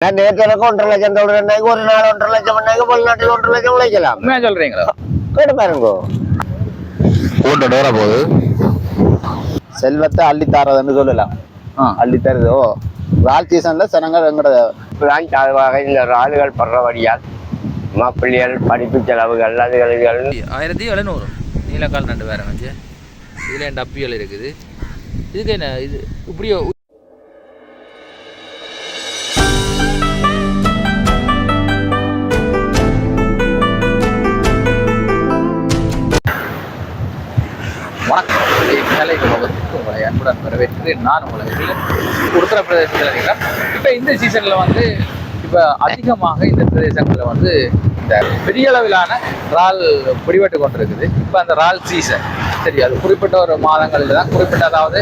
நான் நேற்று எனக்கு ஒன்றரை லட்சம் தொழில் ஒரு நாள் ஒன்றரை லட்சம் பண்ணாங்க வெளிநாட்டில் ஒன்றரை லட்சம் உழைக்கலாம். சொல்றீங்களா? கேட்டு பாருங்க. கூட்ட டோரா போகுது செல்வத்தை அள்ளித்தாரதுன்னு சொல்லலாம். ஆ. அள்ளித்தருது ஓ ரால் சீசன்ல சனங்கள் எங்கட பிளான் அது வகையில் ஆளுகள் படுறபடியால் மாப்பிள்ளைகள் படிப்பு செலவுகள் அதுகள் ஆயிரத்தி எழுநூறு. நீலக்கால் நண்டு வேற இதுல என் டப்பியல் இருக்குது. இதுக்கு என்ன இது இப்படியோ அன்புடன் நான் உங்களுக்கு உத்தரப்பிரதேசத்தில் இருக்கிறேன் இப்போ இந்த சீசனில் வந்து இப்போ அதிகமாக இந்த பிரதேசங்களில் வந்து இந்த பெரிய அளவிலான இறால் பிடிபட்டு கொண்டிருக்குது. இப்போ அந்த இறால் சீசன் சரி அது குறிப்பிட்ட ஒரு மாதங்களில் தான் குறிப்பிட்ட அதாவது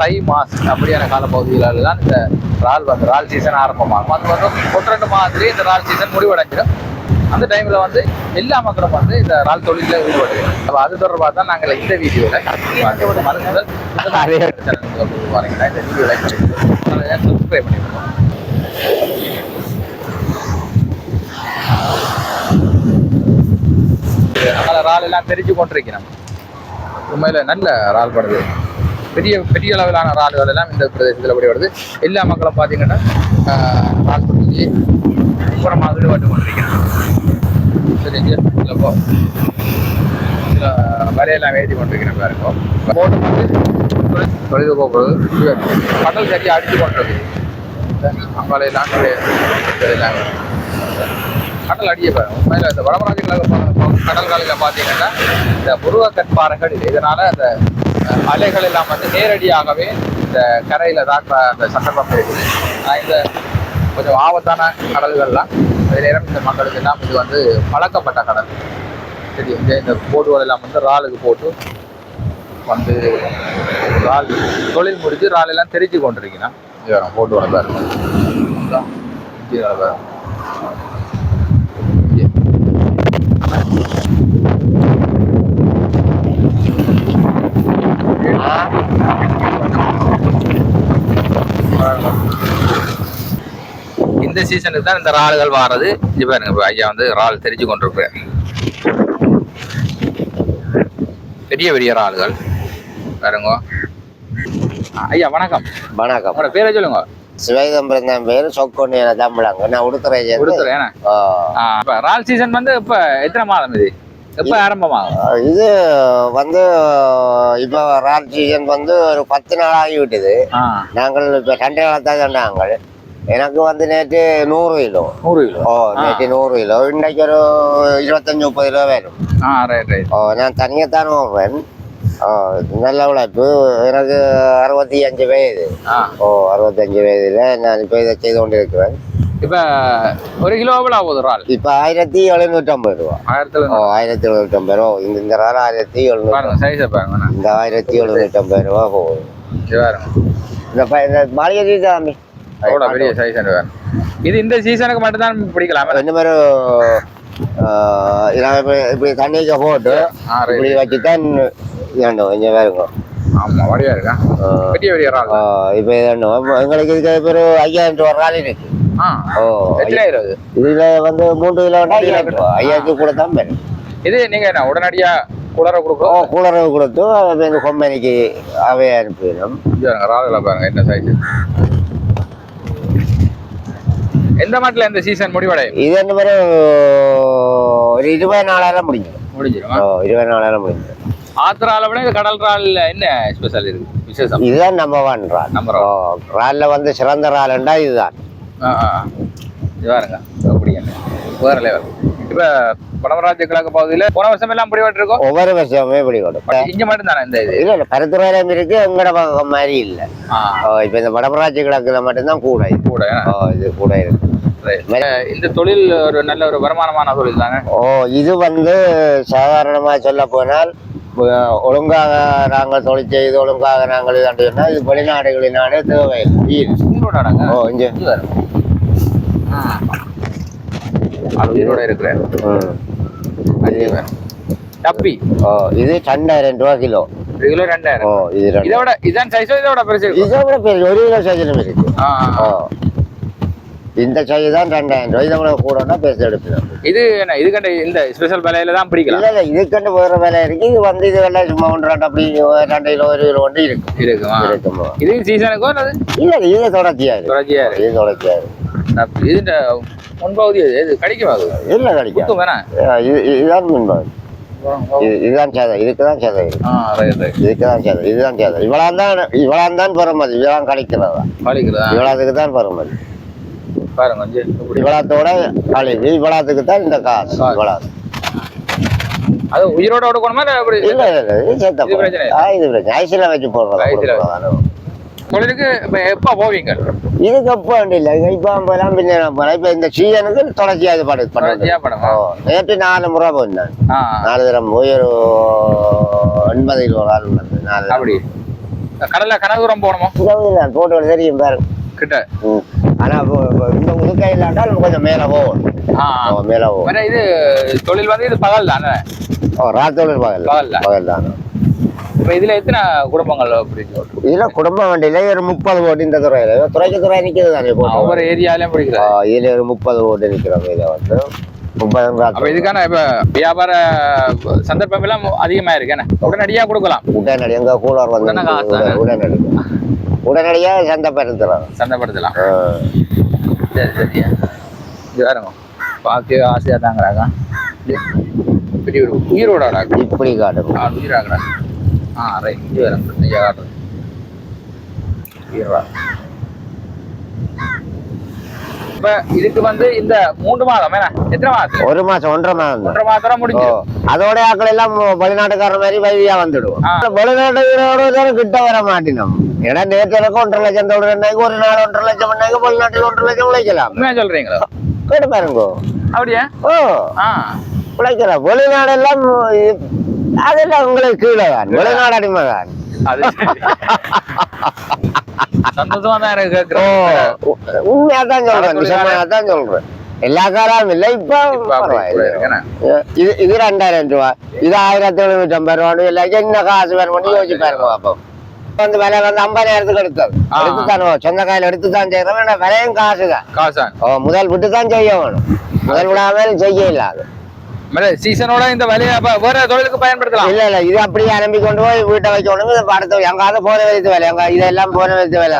தை மாஸ் அப்படியான காலப்பகுதிகளில் தான் இந்த இறால் வந்து இறால் சீசன் ஆரம்பமாகும். அது வந்து ஒன்று ரெண்டு மாதத்துலேயே இந்த இறால் சீசன் முடிவடைஞ்சிடும். அந்த டைம்ல வந்து எல்லா மக்களும் வந்து இந்த இறால் தொழிலில் ஈடுபடுகிறோம் அப்போ அது தொடர்பாக தான் நாங்கள் இந்த வீடியோவில் மருந்துகள் வரீங்களா இந்த வீடியோவில் சப்ஸ்கிரைப் பண்ணிவிடுவோம் அதனால இறால் எல்லாம் தெரிஞ்சு கொண்டிருக்கிறோம். உண்மையில நல்ல இறால் படுது. பெரிய பெரிய அளவிலான இறால்கள் எல்லாம் இந்த பிரதேசத்தில் வருது எல்லா மக்களும் பார்த்தீங்கன்னா இறால் தொழிலே அப்புறமா ஈடுபட்டு கொண்டிருக்கிறோம் சரி இல்லைப்போ சில வரையெல்லாம் எழுதி கொண்டிருக்கிறேன் பாருங்க போட்டு வந்து தொழில் போகிறது கடல் சரியாக அடித்து கொண்டிருக்கு அங்காலையெல்லாம் எல்லாம் கடல் அடிய பாருங்க உண்மையில் இந்த வடமராஜ கடல் காலையில் பார்த்தீங்கன்னா இந்த புருவ கற்பாறைகள் இதனால அந்த அலைகள் எல்லாம் வந்து நேரடியாகவே இந்த கரையில் தாக்குற அந்த சந்தர்ப்பம் இருக்குது. இந்த கொஞ்சம் ஆபத்தான கடல்கள்லாம் அதே நேரம் இந்த மக்களுக்கு எல்லாம் இது வந்து பழக்கப்பட்ட கடல். சரி இந்த இந்த போட்டுகள் எல்லாம் வந்து ராலுக்கு போட்டு வந்து இறால் தொழில் முடிஞ்சு இறால் எல்லாம் தெரிஞ்சு கொண்டிருக்கீங்கன்னா இது வரும் போட்டு வர பாருங்க இதான், இங்கே வர பாருங்க இங்கே. இந்த சீசனுக்கு தான் இந்த இறால்கள் வாரது. இது பாருங்க இப்ப ஐயா வந்து இறால் தெரிஞ்சு கொண்டிருக்கிறார். பெரிய பெரிய இறால்கள் பாருங்க. ஐயா வணக்கம். வணக்கம். உங்களோட பேரை சொல்லுங்க. சிவகம்பரம் தான் பேர் சொக்கொண்டு என தமிழாங்க நான் உடுத்துறேன் கொடுத்துறேன் ஏன்னா இப்போ இறால் சீசன் வந்து இப்போ எத்தனை மாதம் இது? எப்போ ஆரம்பமாகும்? இது வந்து இப்போ ரால் சீசன் வந்து ஒரு பத்து நாள் ஆகிவிட்டது. நாங்கள் இப்போ நாள் தான் நாங்கள் எனக்கு வந்து நேற்று நூறு கிலோ. நூறு கிலோ? ஓ நேற்று நூறு கிலோ இன்னைக்கு ஒரு இருபத்தஞ்சு முப்பது கிலோ வேணும் ஆ ரைட் ரைட் ஓ நான் தனியாத்தான் ஓடுறேன் ஓ நல்ல உழைப்பு எனக்கு அறுபத்தி அஞ்சு வயது ஓ அறுபத்தஞ்சு வயதுல நான் இப்போ இதை செய்து கொண்டிருக்கிறேன் இப்போ ஒரு கிலோ எவ்வளோ ஆகுது இறால் இப்போ ஆயிரத்தி எழுநூற்றம்பது ரூபா ஆயிரத்துல ஓ ஆயிரத்தி எழுநூற்றம்பது ரூபா இந்த இந்த ரால் ஆயிரத்தி எழுநூறு சைஸை பாருங்க. இந்த ஆயிரத்தி எழுநூற்றம்பது ரூபா பாருங்க இந்த மாளிகை சாமி எவ்வளோ பெரிய சைஸ் வேணும். இது இந்த சீசனுக்கு மட்டும்தான் பிடிக்கலாம்? இந்த மாதிரி இப்படி தண்ணிக்கு போட்டு இப்படி வேண்டும் கொஞ்சம் வேறுங்க ஆமா வடிவா இருக்கா? பெரிய பெரிய இறால் இப்போ அப்ப எங்களுக்கு இதுக்கு ஒரு ஐயாயிரம் ரூபா ரால் இருக்கு. ஓ எத்தனை இருபது இதுல வந்து மூன்று கிலோ ஐயாயிரம் ரூபா ஐயாயிரத்து கூட தான் இது நீங்க என்ன உடனடியா குளர கொடுக்கும் கூலரவு கொடுத்து அதை இந்த கொம்பனிக்கு அவைய அனுப்பிடும் பாருங்க என்ன சைஸ் எந்த மாட்டில் இந்த சீசன் முடிவடையும்? இது என்ன மாதிரி ஒரு இருபது நாளாயிரம் முடிஞ்சிடும். முடிஞ்சிடும்? இருபது நாளாயிரம் முடிஞ்சிடும். ஆத்திரால விட இந்த கடல் இறால்ல என்ன ஸ்பெஷல் இருக்கு? விசேஷம்? இதுதான் நம்ம ஒன் ரால். ஓ ரால்ல வந்து சிறந்த ரால்ண்டா இதுதான். இது பாருங்க. அப்படி என்ன? வேற லெவல் இப்ப வடமராஜ கிழக்கு பகுதியில போன வருஷம் எல்லாம் முடிவெட்டு இருக்கோம் ஒவ்வொரு வருஷமே கொடுக்கும் இங்க மட்டும் தானே இந்த இது? இல்ல இல்ல பருத்துறையிலும் இருக்கு எங்கட பக்கம் மாதிரி இல்ல. இப்ப இந்த வடபராட்சி கிழக்குல மட்டும்தான் கூட கூட இது கூட இருக்கு. இந்த தொழில் ஒரு நல்ல ஒரு வருமானமான தொழில் தானே? ஓ இது வந்து சாதாரணமா சொல்ல போனால் ஒழுங்காக நாங்கள் தொழில் செய்து ஒழுங்காக நாங்கள் இதாண்டு சொன்னா இது வெளிநாடுகளினாலே அடங்க ஓ இங்க. உயிரோட இருக்கிறேன். டப்பி? ஓ இது ரெண்டாயிரம் ரூபா கிலோ. கிலோ ரெண்டாயிரம். ஓ இது இதோட இதான் சைஸோ இதோட பெருசு இருக்கும். இதை விட பெரிய ஒரு கிலோ சைக்கிளும் இருக்கு ஆ. இந்த சை தான் ரெண்டாயிரம் ரூபாய் இதை கூடனா பேச எடுப்போம் இது என்ன இது கண்ட இந்த ஸ்பெஷல் விலையில தான் பிடிக்கலாம் இல்ல இல்ல இதுக்கண்டு வேற வேலை இருக்கு. இது வந்து இது எல்லாம் சும்மா ஒன்று ரெண்டு அப்படி ரெண்டு கிலோ ஒரு கிலோ ஒன்று இருக்கும் இருக்குமா? இருக்குமா? இது சீசனுக்கோ அல்லது இல்ல இது தொடர்ச்சியா இருக்கு. தொடர்ச்சியா இருக்கு. இது தொடர்ச்சியா இருக்கு. முன்பகுதி இது இது கிடைக்கும் இல்ல கிடைக்கும் குத்தும் வேணா இது இதுதான் மின்பாடு இது இதுதான் சேதம் இதுக்கு தான் சேதம் இருக்கு இதுக்கு தான் சேதம் இதுதான் சேதம் இவ்வளவு தான் இவ்வளவு தான் பெறுமதி இதெல்லாம் கிடைக்கிறதா காலிக்கிறதா இவ்வளவுக்கு தான் பெறுமதி பாருங்க இப்படி. இவ்வளத்தோட கழிவு இவ்வளவுக்கு தான் இந்த காசு. இவ்வளவு. அது உயிரோட கொடுக்கணுமா எப்படி? இல்ல இல்ல இது சேர்த்த பிரச்சனை இது பிரச்சனை. ஐசில வச்சு. கொடுக்குறதா. தொழிலுக்கு இப்ப எப்ப போவீங்க? இதுக்கு எப்போ இல்லை. இப்போ போகலாம் பின்ன போகலாம் இப்போ இந்த சீசனுக்கு தொடர்ச்சியா இது படமா? ஓ நேற்று நாலு முறை போயிருந்தேன் நாலு தரம் போய் ஒரு எண்பது கிலோ ஆள் வந்து நாலு தரம். அப்படி. கடல்ல போகணுமா? இந்த ஊர்ல நான் போட்டு தெரியும் பாருங்க. கிட்ட. ஆனா இந்த உதுக்கை இல்லாட்டால் கொஞ்சம் மேலே போகும் மேலே போகும் இது தொழில் வந்து இது பகல் தானே ஓ ராத்தோடு பகல் பகல்ல? பகல் தான் இப்ப இதுல எத்தனை குடும்பங்கள் அப்படி இதுல குடும்ப வண்டியில ஒரு முப்பது ஓட்டு இந்த துறையில. துறைக்கு துறை நிற்கிறது தானே ஒவ்வொரு ஏரியாலயும் ஆ, பிடிக்கிறாங்க இதுல ஒரு முப்பது ஓட்டு நிற்கிறோம் இதில் வந்து அப்ப. இதுக்கான இப்ப வியாபார சந்தர்ப்பம் எல்லாம் அதிகமா இருக்கு என்ன உடனடியா கொடுக்கலாம். உடனடி எங்க கூலர் வந்து உடனே காசு தானே? உடனடி உடனடியா சந்தை பெருத்துறாங்க சந்தைப்படுத்தலாம் சரி. சரியா இது வேறுங்க பார்க்க ஆசையா தாங்கிறாங்க. பெரிய ஒரு உயிரோட இப்படி காட்டும் ஆ உயிராகிறாங்க ஆ ரைட் இது வேறுங்க ஐயா காட்டுறது உயிரோட இப்ப இதுக்கு வந்து இந்த மூன்று மாதம் எத்தனை ஒரு மாசம் ஒன்றரை மாதம். ஒன்றரை மாதம் ஓ, முடிஞ்சு அதோட ஆக்கள் எல்லாம் மாதிரி வைவியா வந்துடுவோம். ஆ. வெளிநாட்டுக்காரோட கிட்ட வர மாட்டினோம். ஏன்னா நேற்று எனக்கு ஒன்றரை லட்சம் தொழில் ஒரு நாள் ஒன்றரை லட்சம் பண்ணாங்க வெளிநாட்டில் ஒன்றரை லட்சம் உழைக்கலாம். சொல்றீங்களா? கேட்டு பாருங்க. அப்படியா? ஓ. ஆ. உழைக்கலாம் வெளிநாடெல்லாம் அதெல்லாம் உங்களுக்கு கீழே தான். வெளிநாடு அடிமை தான். சந்தோஷமா தான் எனக்கு ஓ கேட்கிறேன் உ- உண்மையா தான் சொல்றேன். நிஜமா தான் சொல்றேன். எல்லா காலம் இல்லை இப்ப இருக்கு? இது இது ரெண்டாயிரம் ரூபா இது ஆயிரத்தி எழுநூத்தி ஐம்பது ரூபா இல்லை என்ன காசு வேணும் பண்ணி யோசிச்சு பாருங்க பாப்போம். வந்து விலை வந்து ஐம்பதாயிரத்துக்கு எடுத்தது. ஆ. எடுத்து தானே சொந்த காயில எடுத்து தான் செய்யறோம். ஆனா விலையும் காசு தான். காசான் ஓ முதல் விட்டு தான் செய்ய வேணும். முதல் விடாமல் செய்ய இல்லாது சீசனோட இந்த வேலையை வேற தொழிலுக்கு பயன்படுத்தலாம். இல்ல இல்ல இது அப்படியே அனுப்பி கொண்டு போய் வீட்டை வைக்கணும் இது அடுத்த எங்காவது போன வைத்து வேலை. எங்க இதெல்லாம் போன வைத்து வேலை.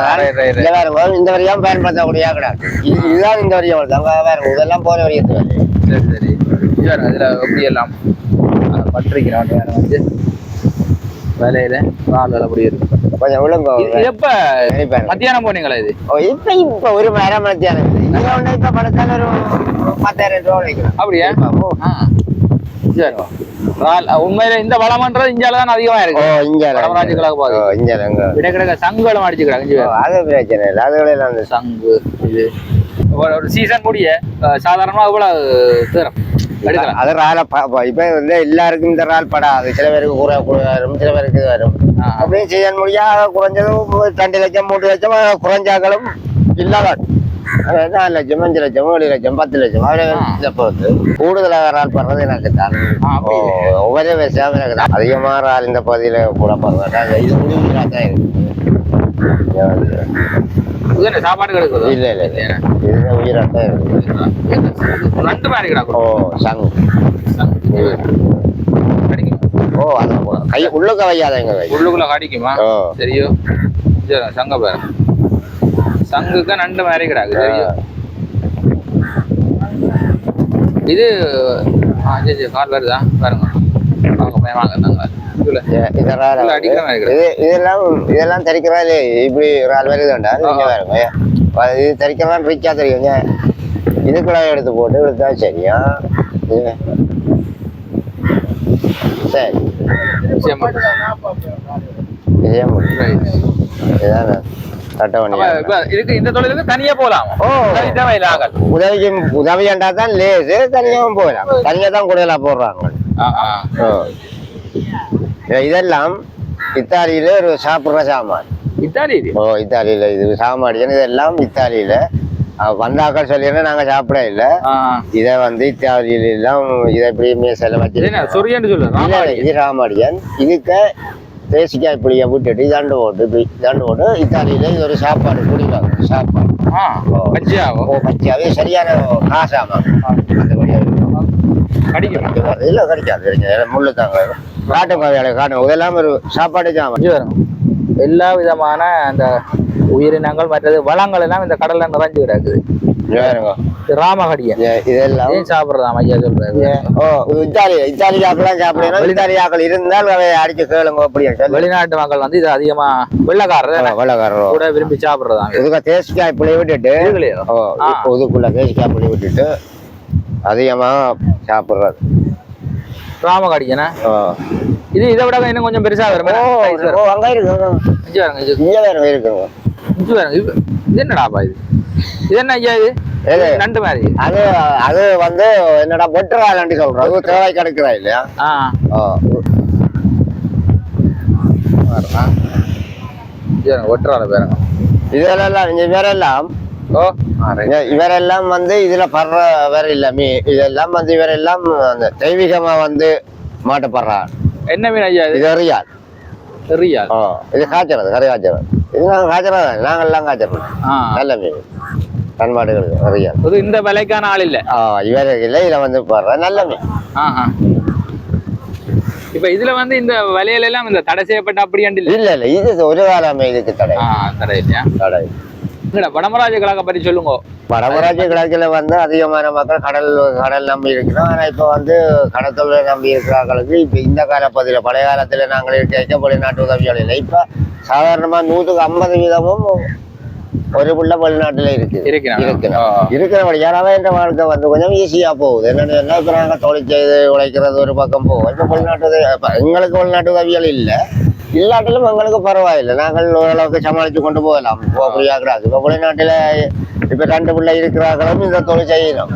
இல்ல வேற இந்த வரையும் பயன்படுத்தக்கூடிய கிடையாது இது- இதுதான் இந்த வரையும் வருது. அங்க வேற இதெல்லாம் போன வரையத்து வேலை. சரி சரி. இதுல எப்படி எல்லாம் பட்டிருக்கிறோம். வேற வந்து வேலையில ஆள் வேலை அப்படி இருக்கு கொஞ்சம் ஒழுங்கு எப்ப பாருங்க. மத்தியானம் போனீங்களா இது? இப்ப இப்ப ஒரு மரம் மத்தியானம். இங்க ஒண்ணு இப்ப படுத்தாலும் ஒரு பத்தாயிரம் ரூபா வைக்கிறோம் அப்படியா? உண்மையில இந்த வளமன்றது இந்தியால தான் அதிகமா இருக்கு. இங்க வடமராட்சிகளாக போகுது. ஓ இங்க அங்க விட கிடக்க சங்குகளும் அடிச்சுக்கிறாங்க. அது பிரச்சனை இல்லை. அதுகளெல்லாம் சங்கு இது. ஒரு- சீசன் முடிய சாதாரணமா இவ்வளவு தூரம் அது ரால இப்ப வந்து எல்லாருக்கும் இந்த ரால் படாது. சில பேருக்கு குறை வரும் சில பேருக்கு வரும். ஆ. அப்படியே செய்ய முடியா குறைஞ்சதும் ரெண்டு லட்சம் மூணு லட்சம் குறைஞ்சாக்களும் இல்லாதான் நாலு லட்சம் அஞ்சு லட்சம் ஏழு லட்சம் பத்து லட்சம். இதை பொறுத்து கூடுதலாக ரால் படுறது எனக்கு தான் ஒவ்வொரு விஷயம் எனக்கு தான் அதிகமாக ரால் இந்த பகுதியில் கூட படுறது. இது முடிவுகளாக தான் இருக்கு சாப்பாடு கிடக்குது? இல்ல இல்ல இல்ல. இது உயிராக தான் இருக்கு. ரெண்டு மாதிரி கிடக்கும். ஓ சங் கிடைக்கும்? ஓ அது கை உள்ளுக்க வையாதங்க கை உள்ளுக்குள்ள கடிக்குமா. சரியோ சரி சங்க பாரு. சங்குக்கு நண்டு மாதிரி கிடாக்கு சரியோ இது கால் வருதா? பாருங்க. வாங்க போய் வாங்க நாங்க இதுல இ- இதெல்லாம் இருக்கு. இதெல்லாம் இதெல்லாம் தரிக்கிறாரு இப்படி ஒரு ஆள் பாருங்க அது இது தரிக்கலாம் ரிச்சா தெரியுங்க. இதுக்குள்ள எடுத்து போட்டு எடுத்தா சரியா. சரி. இதான இதுக்கு இந்த தொழிலுக்கு தனியா போலாம் உதவிக்கு உதவியாண்டா தான் லேசு தனியாகவும் போகலாம். தனியா தான் கூடுதலா போடுறாங்க. இதெல்லாம் இத்தாலியில ஒரு சாப்பிடுற சாமான். இத்தாலி இது ஓ இத்தாலியில. இது சாமாடியன் இதெல்லாம் இத்தாலியில. வந்தாக்கள் சொல்லிடுறேன் நாங்க சாப்பிட இல்ல. இதை வந்து இத்தாலியில எல்லாம் இதை இப்படி மேசல இது ராமாடியன் இதுக்கு தேசிக்காய் புளியை விட்டுட்டு இதாண்டு போட்டு இதாண்டு போட்டு இத்தாலியில இது ஒரு சாப்பாடு குடிவாங்க சாப்பாடு. ஓ. பச்சையாவே சரியான காசாமா? அந்த வழியாக கடிக்கும்? இல்ல கிடைக்காது. முள்ளு தாங்க. காட்டு வேலை காட்டு இதெல்லாம் ஒரு சாப்பாடு வரும் எல்லா விதமான அந்த உயிரினங்கள் மற்றது வளங்கள் எல்லாம் இந்த கடல்ல நிறைஞ்சு கிடக்குது. இது- இதெல்லாம் சாப்பிடுறதாம் ஐயா சொல்றாரு ஓ இது இத்தாலி இத்தாலி சாப்பிடலாம் சாப்பிடணும் இத்தாலி ஆக்கள் இருந்தால் அவை அடிச்சு கேளுங்க சொல்லி. வெளிநாட்டு மக்கள் வந்து இது அதிகமா வெள்ளக்காரர் வெள்ளக்காரரும் கூட விரும்பி சாப்பிடுறதாங்க இதுக்கு தேசிக்காய் புளி விட்டுட்டு ஓ இதுக்குள்ள தேசிக்காய் புளி விட்டுட்டு அதிகமா சாப்பிடுறது. ராமகடியனா ஓ இது இதை விட இன்னும் கொஞ்சம் பெருசா வரும் அங்க இருக்குங்க இஞ்சி வரங்க இது. இங்க வேற இருக்குங்க இஞ்சி வரங்க இது என்னடாப்பா இது? இது என்ன ஐயா இது? நண்டு மாதிரி. அது அது வந்து என்னடா வெட்டுறாள்னு சொல்றோம். அது தேவை கிடைக்கிறா இல்லையா? ஆ. ஓ. பாருங்க இஞ்சி இதெல்லாம் இங்க வேறெல்லாம் ஓ. இவரெல்லாம் வந்து இதுல படுற வேற இல்ல மீ இதெல்லாம் வந்து இவரெல்லாம் அந்த தெய்வீகமா வந்து மாட்டப்படுறான் என்ன மீன் ஐயா இது? ரியால். ஓ இது காய்ச்சறது கறி காய்ச்சறது. இது நாங்கள் காய்ச்சறது? நாங்கள்லாம் காய்ச்சறது ஆ. நல்ல மீன். பண்பாடுகள் ரியால். இது இந்த விலைக்கான ஆள் இல்ல? ஆ இவர் இல்லை இதில் வந்து போடுற நல்ல மீன். இப்ப இதுல வந்து இந்த வலையில எல்லாம் இந்த தடை செய்யப்பட்ட அப்படி இல்ல? இல்ல இல்ல இது ஒரு காலமே இதுக்கு தடை. தடை இல்லையா? தடை. வடமராஜ கழக பற்றி சொல்லுங்க. வடமராட்சி கிழக்குல வந்து அதிகமான மக்கள் கடல் கடல் நம்பி இருக்கிறோம். ஆனா இப்ப வந்து கடத்தொழிலை நம்பி இருக்கிறார்களுக்கு இப்ப இந்த காலப்பகுதியில பழைய காலத்துல நாங்கள் இருக்க வெளிநாட்டு உதவிகள் இல்லை. இப்ப சாதாரணமா நூற்றுக்கு ஐம்பது வீதமும் ஒரு புள்ள வெளிநாட்டுல இருக்கு. இருக்கிறாங்க. இருக்கிற ஆ. இருக்கிறபடியால் என்ற வாழ்க்கை வந்து கொஞ்சம் ஈஸியா போகுது. என்னன்னு இப்ப நாங்க தொழில் செய்து உழைக்கிறது ஒரு பக்கம் போகும். இப்ப வெளிநாட்டு எங்களுக்கு வெளிநாட்டு உதவிகள் இல்லை. இல்லாட்டிலும் எங்களுக்கு பரவாயில்லை. நாங்கள் ஓரளவுக்கு சமாளித்து கொண்டு போகலாம். போகக்கூடிய கிடாது இப்போ வெளிநாட்டில் இப்போ ரெண்டு பிள்ளை இருக்கிறார்களும் இந்த தொழில் செய்யணும்.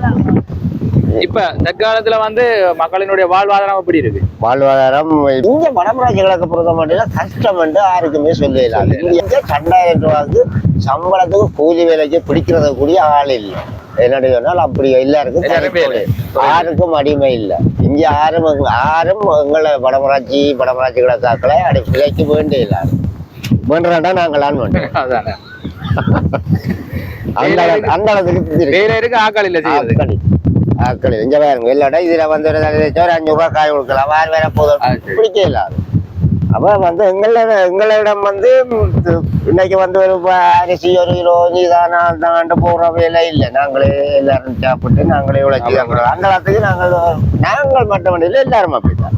இப்ப தற்காலத்துல வந்து மக்களினுடைய வாழ்வாதாரம் எப்படி இருக்கு? வாழ்வாதாரம் இங்க வடமராட்சி கிழக்கு பொறுத்த மட்டும் கஷ்டம் என்று யாருக்குமே சொல்லலாம் இங்க ரெண்டாயிரம் ரூபாய்க்கு சம்பளத்துக்கு கூலி வேலைக்கு பிடிக்கிறது கூடிய ஆள் இல்லை. என்னடி சொன்னால் அப்படி எல்லாருக்கும். யாருக்கும் அடிமை இல்லை. இங்க யாரும் யாரும் எங்களை வடமராட்சி வடமராட்சி கிழக்காக்களை அடி விலைக்கு வேண்டிய இல்லை. வேண்டாம். நாங்கள் ஆன் பண்ணுறோம் அந்த அந்த அளவுக்கு ஆக்கள் இல்ல ஆக்களி ஆக்களி இங்க பாருங்க இல்லடா இதுல வந்து ஒரு ரூபாய் காய் கொடுக்கலாம். வேற வேற போதும். பிடிக்க இல்லாது அப்ப வந்து எங்கள எங்களிடம் வந்து இன்னைக்கு வந்து ஒரு அரிசி ஒரு கிலோ நீதானா தாண்டு போற வேலை இல்லை. நாங்களே எல்லாரும் சாப்பிட்டு நாங்களே உழைச்சி அந்த காலத்துக்கு நாங்கள் நாங்கள் மட்டும் இல்லை எல்லாரும் அப்படித்தான்.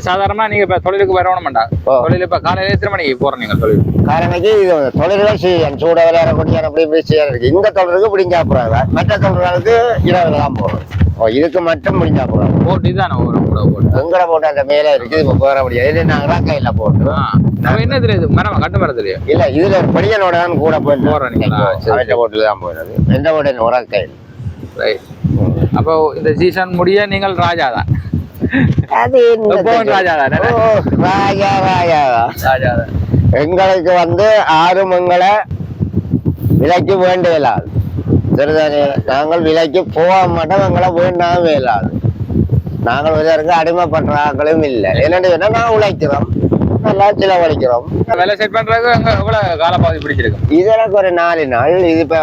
சாதாரணமா நீங்க இப்ப தொழிலுக்கு வரணும்டா ஓ. தொழில் இப்ப காலையில எத்தனை மணிக்கு போறோம் நீங்க தொழில்? காரணைக்கு இது தொழில்கள் செய்யணும். சூட விளையாடக்கூடிய அப்படி இப்படி செய்ய இருக்கு. இந்த தொழிலுக்கு பிடிஞ்சா போறாங்க. மற்ற தொழில்களுக்கு இரவு தான் போறோம். ஓ இதுக்கு மட்டும் முடிஞ்சா போறோம் போட்டு இதானே ஒரு கூட போட்டு. எங்கட போட்டு அந்த மேல இருக்குது இப்ப போற முடியாது. இது நாங்களாம் கையில போட்டு. ஆ. நம்ம என்ன தெரியுது? மரம் கட்டு மரம் தெரியும் இல்ல இதுல படியனோட தான் கூட போயிட்டு போறோம் நீங்களா? போட்டுல தான் போயிடுது எந்த போட்டு உர கையில். ரைட் அப்போ இந்த சீசன் முடிய நீங்கள் ராஜா தான். அது ராஜா ராஜா. எங்களுக்கு வந்து ஆறும் எங்களை விலைக்கு வேண்டியலாது சரிதானே? நாங்கள் விலைக்கு போக மாட்டோம் எங்களை வேண்டாம் இயலாது நாங்கள் இதற்கு அடிமைப்படுற ஆட்களும் இல்லை. என்னன்னு சொன்னா நான் உழைக்கிறோம். நல்லா செலவழிக்கிறோம் வேலை செட் பண்றதுக்கு எவ்வளவு காலப்பாதி பிடிச்சிருக்கு? இது எனக்கு ஒரு நாலு நாள். இது இப்போ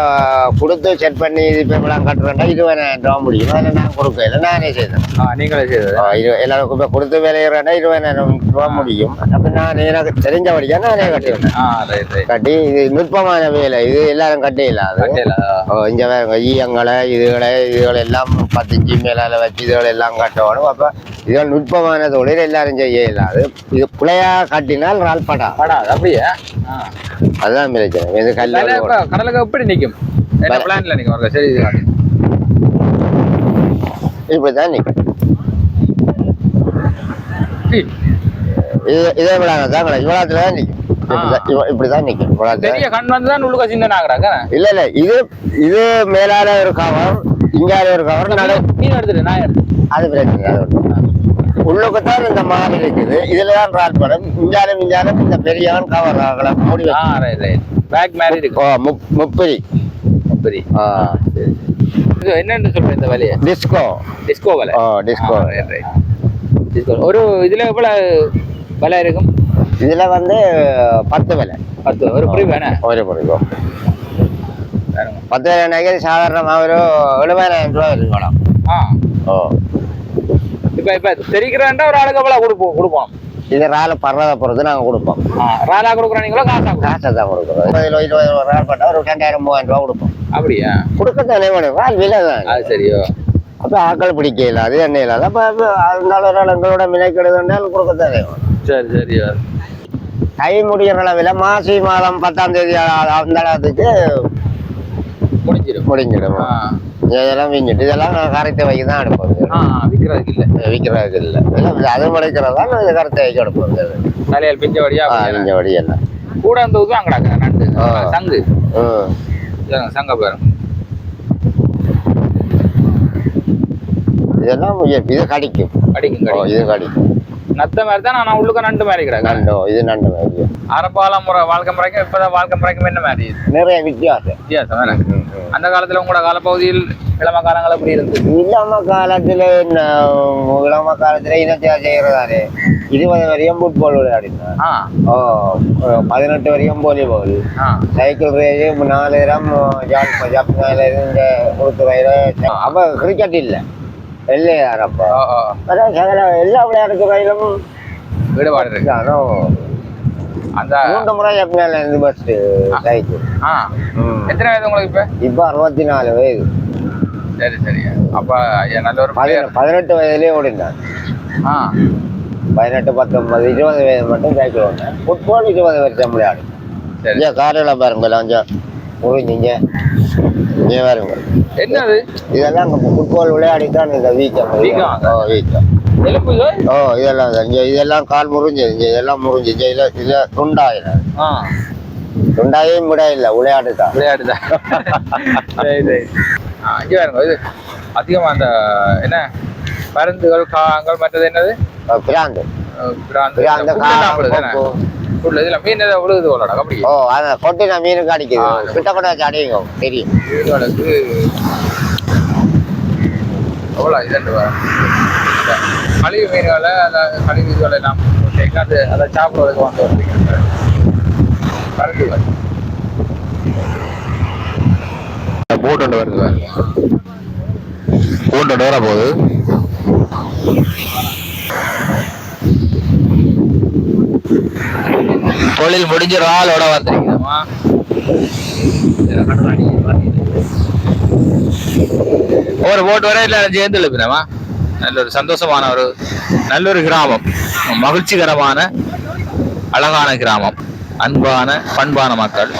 கொடுத்து செட் பண்ணி இது இப்போ இப்பெல்லாம் கட்டுறேன்டா இருபதாயிரம் ரூபா முடியும். அதில் நான் கொடுக்கல நானே செய்தேன் நீங்களே செய்தது இரு எல்லாருக்கும் இப்போ கொடுத்து விளையிறேன்டா இருபதாயிரம் ரூபா முடியும். அப்போ நான் எனக்கு தெரிஞ்சபடியா நானே கட்டிடுவேன். கட்டி இது நுட்பமான வேலை. இது எல்லாரும் கட்டி இல்லாது இங்க ஈயங்களை இதுகளை இதுகளை எல்லாம் பத்து இஞ்சி மேலால வச்சு இதுகளை எல்லாம் கட்டணும். அப்ப இதுகள் நுட்பமான தொழில் எல்லாரும் செய்ய இல்லாது இது புலையா கட்டினால் ரால்படா படாது அப்படியே. அதுதான் பிரச்சனை. இது இப்ப கடலுக்கு எப்படி நிக்கும்? என்ன. பிளான்ல வரல சரி காட்டு. இப்படிதான் நிற்கும் இது விழாங்க தான் கிடைக்கும் இவ்வளோத்துல தான் நிற்கும் இப்படிதான் நிற்கும் இவ்வளோத்துல பெரிய கண் வந்து தான் உள்ளுக்க சின்ன ஆகுறாங்க இல்ல இல்ல இது இது மேலால ஒரு கவர் இங்கால ஒரு கவர் மீன் எடுத்துட்டு நான் அது பிரச்சனை அது. உள்ளுக்குத்தான் இந்த மாதிரி இருக்குது. இதுல தான் ரால் படம் இஞ்சாலும் இஞ்சாலும் இந்த பெரியவன் கவர் ஆகல. மூடி ஆ பேக் மாதிரி இருக்கு. ஓ முப் முப்பரி. சரி ஆ சரி இது என்னன்னு சொல்றேன் இந்த வேலையை? டிஸ்கோ. டிஸ்கோ வேலை. ஓ டிஸ்கோ. டிஸ்கோ. ஒரு இதுல எவ்வளவு விலை இருக்கும்? இதுல வந்து பத்து விலை. பத்து ஒரு புரி வேணே ஒரு பாருங்க பத்து விலை சாதாரணமாக ஒரு எழுபதாயிரம் ரூபாய் இருக்கணும் ஆ. ஓ. இப்ப இப்ப தெரிக்கிறேன்டா ஒரு ஆளுக்கு எவ்வளவு கொடுப்போம் கொடுப்போம்? இது ரால படுறதை பொறுத்து நாங்கள் கொடுப்போம். ராலா கொடுக்குறாங்களோ காசா காசை தான் கொடுக்குறோம். இருபது இருபது ஒரு ரால் பண்ணால் ஒரு ரெண்டாயிரம் மூவாயிரம் ரூபா கொடுப்போம். அப்படியா? கொடுக்கத்தானே வேணும் ரால் விலை தான். அது சரியோ. அப்போ ஆக்கள் பிடிக்கல அது என்ன இல்லை அப்போ அதனால ஒரு ஆள் எங்களோட மினைக்கெடுதுன்றால் கொடுக்கத்தானே சரி சரியோ கை முடிகிற அளவில் மாசி மாதம் பத்தாம் தேதி அந்த அளவுக்கு முடிஞ்சிடும். இதெல்லாம் விஞ்சிட்டு இதெல்லாம் நான் கரைத்த வைக்க தான் எடுப்போம். விற்கிறதுக்கு இல்லை. விற்கிறதுக்கு இல்லை. இல்லை அது முளைக்கிறதா நான் கரைத்த வைக்க எடுப்போம். தலையால் பிஞ்ச வழியா இந்த வழி எல்லாம். கூட அந்த ஊர் அங்கடாக்க நண்டு. சங்கு. சங்க பாருங்க இதெல்லாம் இது- இது கடிக்கும். கடிக்கும் இது கடிக்கும். நத்த மாதிரி தான் நான் உள்ளுக்க நண்டு மாதிரி கிடக்கு நண்டோ இது நண்டு மாதிரி. அரப்பாலம் முறை வாழ்க்கை முறைக்கும் இப்பதான் வாழ்க்கை முறைக்கும் என்ன மாதிரி? நிறைய வித்தியாசம். வித்தியாசம் வேற அந்த காலத்துல உங்களோட காலப்பகுதியில் இளம காலங்கள் எப்படி இருந்தது? இளம காலத்துல என்ன, இளம காலத்துல இனத்தையா செய்யறதாரு. இருபது வரையும் ஃபுட்பால் விளையாடினார். ஆ. ஓ பதினெட்டு வரையும் வாலிபால் சைக்கிள் ரேஸ் நாலாயிரம் ஜாப் ஜாப் இந்த கொடுத்துறையில அப்ப கிரிக்கெட் இல்ல. சகல எல்லா விளையாட்டு துறையிலும் ஈடுபாடு இருக்கு. அந்த மூன்று முறை எப்படினால இருந்து பஸ் சைக்கிள் ஆ. எத்தனை வயது உங்களுக்கு இப்ப? இப்ப அறுபத்தி நாலு வயது. சரி சரி. அப்ப ஐயா நல்ல ஒரு. பதினெட்டு வயதுலயே ஓடினார் ஆ. பதினெட்டு பத்தொன்பது இருபது வயது மட்டும் சைக்கிள் ஓடினேன் ஃபுட்பால் இருபது வருஷம் விளையாடு சரி. இங்கே காரில் பாருங்க கொஞ்சம் முடிஞ்சிங்க இங்கே பாருங்க என்னது? இதெல்லாம் ஃபுட்பால் விளையாடி தான் இந்த வீக்கம். வீக்கம்? வீக்கம். ஓ இதெல்லாம். இங்கே இதெல்லாம் கால் முறிஞ்சது. இங்கே இதெல்லாம் முறிஞ்சு இதில் இதில் துண்டாயிரம். துண்டாயும் விட இல்லை விளையாட்டு தான் இங்க பாருங்க இது அதிகமா அந்த என்ன? மருந்துகள் காங்கள் மற்றது என்னது? பிராந்து. பிராந்து. இதுல மீன் ஏதாவது விழுகுது போலடா அப்படி ஓ அதை கொட்டின மீனுக்கு ஆ. அடிக்குது கிட்ட கூட அடிங்க தெரியும் இதண்டு இந்த கழிவு மீன்களை அந்த கழிவு இதுகளை எல்லாம் போட்டு அது அதை சாப்பிடுறதுக்கு வந்து வருவீங்க மருந்துகள் போட்டு கொண்டு வருது பாருங்க. போட்டு வர போகுது. தொழில் முடிஞ்ச ஆளோட வந்திருக்கீங்கம்மா ஒரு போட்டு வர இல்லை சேர்ந்து எழுப்பினமா நல்ல ஒரு சந்தோஷமான ஒரு நல்ல ஒரு கிராமம். மகிழ்ச்சிகரமான அழகான கிராமம். அன்பான பண்பான மக்கள்.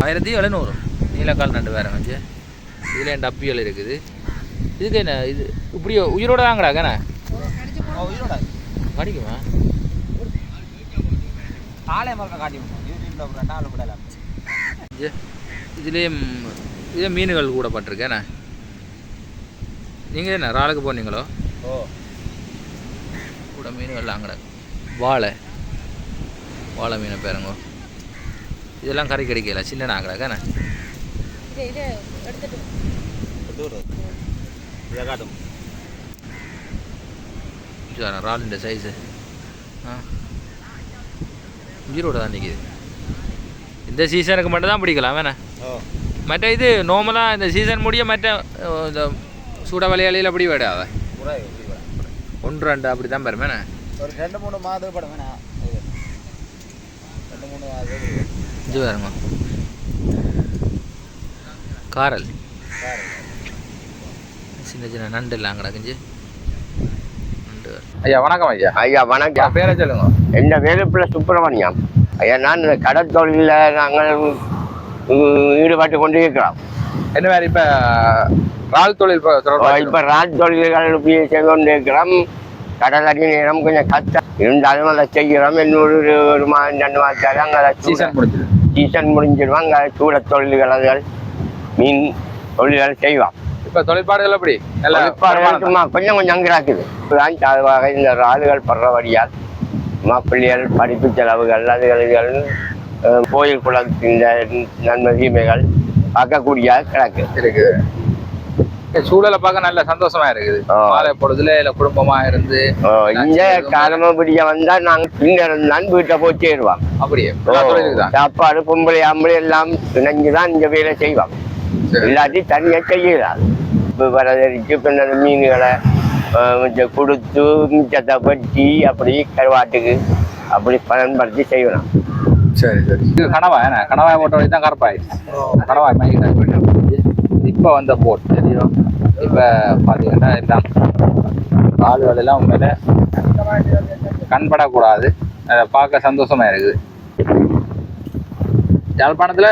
ஆயிரத்தி எழுநூறு. நீலக்கால் நண்டு வேற வந்து. இதில் என் டப்பிகள் இருக்குது. இதுக்கு என்ன இது இப்படி உயிரோட தாங்கடாக்கண்ணே கடிக்குமா இது இதுலேயும் இதே மீன்கள் கூட பட்டிருக்கேண்ணே நீங்கள் என்ன ராளுக்கு போனீங்களோ? கூட மீன்கள் அங்கட வாழை. வாழை மீனை பேருங்க. இதெல்லாம் கறி கிடைக்கல சின்ன நாங்கடாக்கண்ணே சார் ராலுண்ட சைஸு ஆ. உயிரோட தான் நிற்கிது இந்த சீசனுக்கு மட்டும் தான் பிடிக்கலாம் வேணா. மற்ற இது நார்மலாக இந்த சீசன் முடிய மற்ற இந்த சூட வலையாளியில் அப்படி விடாத ஒன்று ரெண்டு அப்படி தான் பெருமே ஒரு ரெண்டு மூணு மாதம் படம் வேணா. இது. ரெண்டு மூணு மாதம். இது பாருங்க. காரல். சின்ன சின்ன நண்டு எல்லாம் கிடக்குஞ்சு ஐயா வணக்கம் ஐயா. ஐயா வணக்கம். பேரை சொல்லுங்க. எந்த வேலுப்பிள்ள சுப்பிரமணியம்? ஐயா நான் கடற்தொழிலில் நாங்கள் ஈடுபட்டு கொண்டு இருக்கிறோம் என்ன மாதிரி இப்போ ரால் தொழில் இப்ப ராஜ் தொழில்கள் செய்து கொண்டு இருக்கிறோம் கடல் அடி நேரம் கொஞ்சம் கஷ்டம். இருந்தாலும் அதை செய்கிறோம். இன்னொரு ஒரு ஒரு மாதம் ரெண்டு மாதத்தால அங்கே சீசன் முடிஞ்சது. சீசன் முடிஞ்சிடுவோம் அங்கே சூட தொழில்கள் மீன் தொழில்கள் செய்வோம் இப்ப தொழிற்பாடுகள் எப்படி? சும்மா கொஞ்சம் கொஞ்சம் கிடக்குது இப்பதான் சாதுவாக இந்த ஆளுகள் படுறபடியால் சும்மா பிள்ளைகள் படிப்பு செலவுகள் அதுகள் அஹ், கோயில் குளத்தின் நன்மை தீமைகள் பார்க்கக்கூடிய கிடக்கு. இருக்குது சூழலை பார்க்க நல்ல சந்தோஷமா இருக்குது. மாலை பொழுதுல இல்ல குடும்பமா இருந்து இந்த காலமும் பிடிக்க வந்தா நாங்க பின்னர் தான் வீட்டை போய் சேருவோம். அப்படியே? சாப்பாடு பொம்பளை ஆம்பளை எல்லாம் இணைஞ்சுதான் இந்த வேலை செய்வோம். எல்லாத்தையும் தனியா செய்யலாம் இப்போ வரதறிச்சு பின்னர் மீன்களை கொடுத்து மிச்சத்தை வெட்டி அப்படி கருவாட்டுக்கு அப்படி பயன்படுத்தி செய்யலாம் சரி சரி. இது கணவாய் என்ன? கணவாய் போட்ட வழி தான் கருப்பாயிடுச்சு கணவாய் மைக்கிட்ட இப்போ வந்த போட் தெரியும் இப்போ பார்த்தீங்கன்னா எல்லாம் ஆளுகள் எல்லாம் உண்மையில கண்படக்கூடாது. அதை பார்க்க சந்தோஷமா இருக்குது. யாழ்ப்பாணத்தில்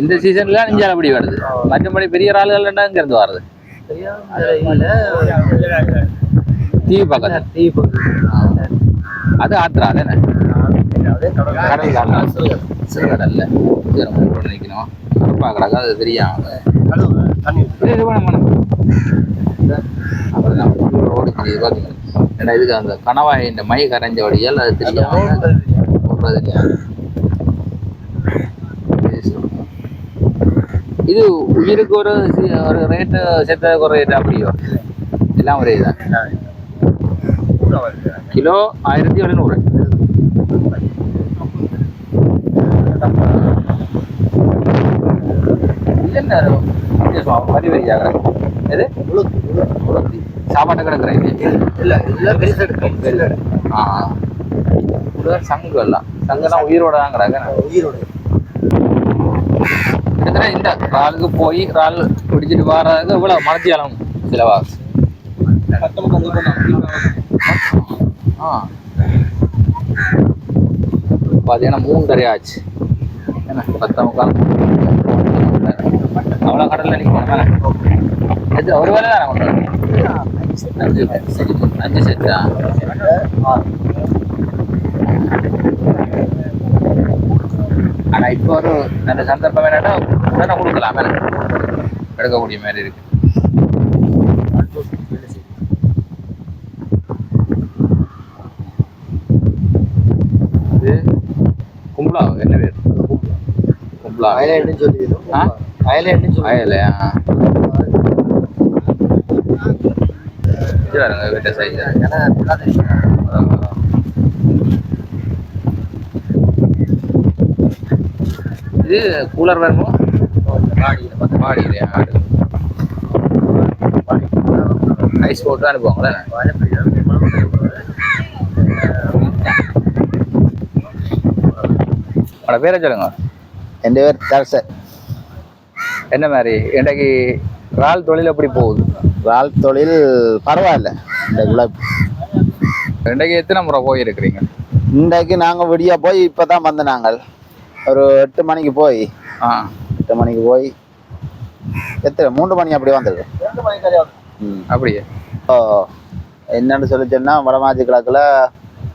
இந்த சீசன்ல நெஞ்சால் அப்படி வருது. மற்றபடி பெரிய ஆளுகள் என்ன இங்க இருந்து வருது தீவு பக்கத்தில். அது ஆத்திரா தானே கடல் காலம் சிறுகடல்ல சரி மூணு நினைக்கணும் கருப்பா கிடக்கு அது தெரியாம. இது வேணும், அப்புறம் ரோடு ஊர் தெரியுது பார்த்தீங்களா ஏன்னா இதுக்கு அந்த கணவாய் இந்த மை கரைஞ்ச வழியால் அது தெரியாம ஓடுறது தெரியாது இது உயிருக்கு ஒரு ஒரு ரேட்டு செத்ததுக்கு ஒரு ரேட்டு அப்படியோ எல்லாம் ஒரே தான் கிலோ ஆயிரத்தி எழுநூறு. வரி வரியாக எது. சாப்பாட்டு கிடக்குறேன். ஆ உலர் சங்கு எல்லாம். சங்கெல்லாம் உயிரோட தான் கிடக்கு கிட்டத்தட்ட இந்த இறாலுக்கு போய் இறால் பிடிச்சிட்டு வர்றதுக்கு இவ்வளவு மனத்தியாலம் செலவாகுது ஆ. பார்த்தீங்கன்னா மூன்றரை ஆச்சு. என்ன பத்தாம் முக்கால் அவ்வளோ கடலில் நிற்கணும் எது ஒரு வேலை தான் கொண்டு அஞ்சு அஞ்சு செட்டா ஆனா இப்போ ஒரு நல்ல சந்தர்ப்பம் என்னன்னா உடனே கொடுக்கலாம். மேல. எடுக்கக்கூடிய மாதிரி இருக்கு. கும்பலா? என்ன பேர்? கும்பலா. ஆ? அயலையா இது பாருங்க வீட்டை சைஸ் இது கூலர் வேணுமோ? பாடி இல்லையா ஆடு ஐஸ் போட்டு அனுப்புவாங்களே? உங்களோட பேரை சொல்லுங்க. என் பேர் தரசர் என்ன மாதிரி? இன்றைக்கு ரால் தொழில் எப்படி போகுது? ரால் தொழில் பரவாயில்ல. இந்த இன்றைக்கு எத்தனை முறை போயிருக்கிறீங்க? இன்றைக்கு நாங்கள் விடியா போய் இப்போ தான் வந்து நாங்கள். ஒரு எட்டு மணிக்கு போய் ஆ. எட்டு மணிக்கு போய் எத்தனை மூன்று மணி அப்படி வந்தது ம். அப்படியே. ஓ என்னன்னு சொல்லி சொன்னால் வடமாச்சி கிழக்கில்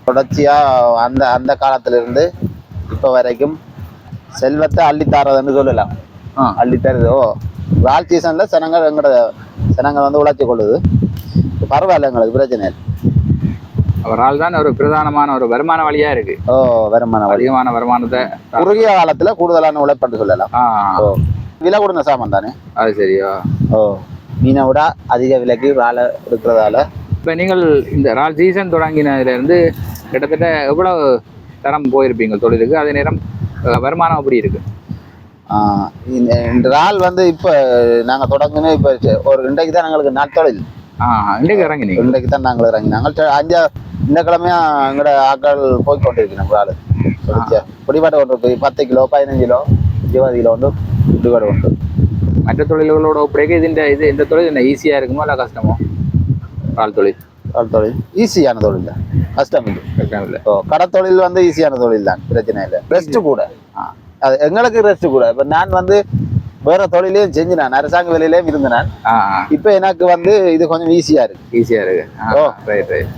தொடர்ச்சியாக அந்த அந்த காலத்திலிருந்து இப்போ வரைக்கும் செல்வத்தை அள்ளித்தாரதுன்னு சொல்லலாம் ஆ. அள்ளித்தருது ஓ ரால் சீசனில் சனங்கள் எங்களோட சனங்கள் வந்து உழைச்சி கொள்ளுது. பரவாயில்ல எங்களுக்கு பிரச்சனை இல்லை. அவரால் தான் ஒரு பிரதானமான ஒரு வருமான வழியா இருக்கு. ஓ வருமான அதிகமான வருமானத்தை குறுகிய காலத்தில் கூடுதலான உழைப்புன்னு சொல்லலாம். விலை கொடுன சாமான் தானே? அது சரியா? ஓ மீனை விட அதிக விலைக்கு வேலை எடுக்கிறதால இப்போ நீங்கள் இந்த இறால் சீசன் தொடங்கினதுல இருந்து கிட்டத்தட்ட எவ்வளவு தரம் போயிருப்பீங்க தொழிலுக்கு? அதே நேரம் வருமானம் அப்படி இருக்கு? இந்த இறால் வந்து இப்போ நாங்கள் தொடங்குன்னு இப்போ ஒரு இன்றைக்கு தான் எங்களுக்கு நாட்தொழில் இன்றைக்கு இறங்கினீங்க. இன்றைக்கு தான் நாங்கள் இறங்கினாங்க அஞ்சா இந்த கிழமையா எங்களோட ஆட்கள் போய் கொண்டிருக்கிறோம் இறால் பிடிச்ச பிடிபாட்டு ஒன்று பத்து கிலோ பதினஞ்சு கிலோ இருபது கிலோ உண்டு பிடிபாடு உண்டு. மற்ற தொழில்களோட ஒப்படைக்க இது இந்த இது இந்த தொழில் என்ன ஈஸியாக இருக்குமோ இல்லை கஷ்டமோ? இறால் தொழில். இறால் தொழில். ஈஸியான தொழில் தான். கஷ்டம் இல்லை. கஷ்டம் இல்லை. ஓ கடத்தொழில் வந்து ஈஸியான தொழில் தான். பிரச்சனை இல்லை. ரெஸ்ட் கூட. ஆ, அது எங்களுக்கு ரெஸ்ட் கூட. இப்போ நான் வந்து வேற தொழிலையும் செஞ்சு நான் அரசாங்க வேலையிலையும் நான் ஆ இப்போ எனக்கு வந்து இது கொஞ்சம் ஈஸியா இருக்கு. ஈஸியாக இருக்கு. ஓ. ரைட் ரைட்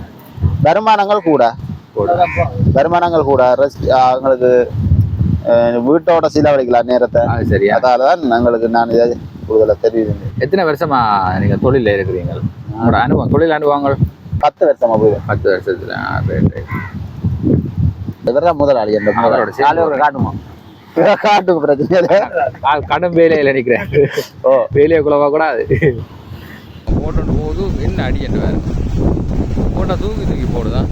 வருமானங்கள் கூட. வருமானங்கள் கூட. எங்களுக்கு அஹ் வீட்டோட செலவழிக்கலாம் நேரத்தை. அது சரியா அதால தான் எங்களுக்கு நான் இதை கூடுதலாக தெரியுது எத்தனை வருஷமா நீங்க தொழில இருக்கிறீங்க? உங்களோட அனுபவம் தொழில் அனுபவங்கள்? பத்து வருஷமா போய் பத்து வருஷத்துல. right, right. இவர் தான் முதலாளி அந்த முதலாளி. காட்டுமா? காட்டுக்கு பிரச்சனை இல்லை. கடும் வேலையில நினைக்கிறேன் ஓ வேலையை குழவா கூடாது. போட்டு போகுது என்ன அடி என்று வேறு. போட்டா தூக்கி தூக்கி போடுதான்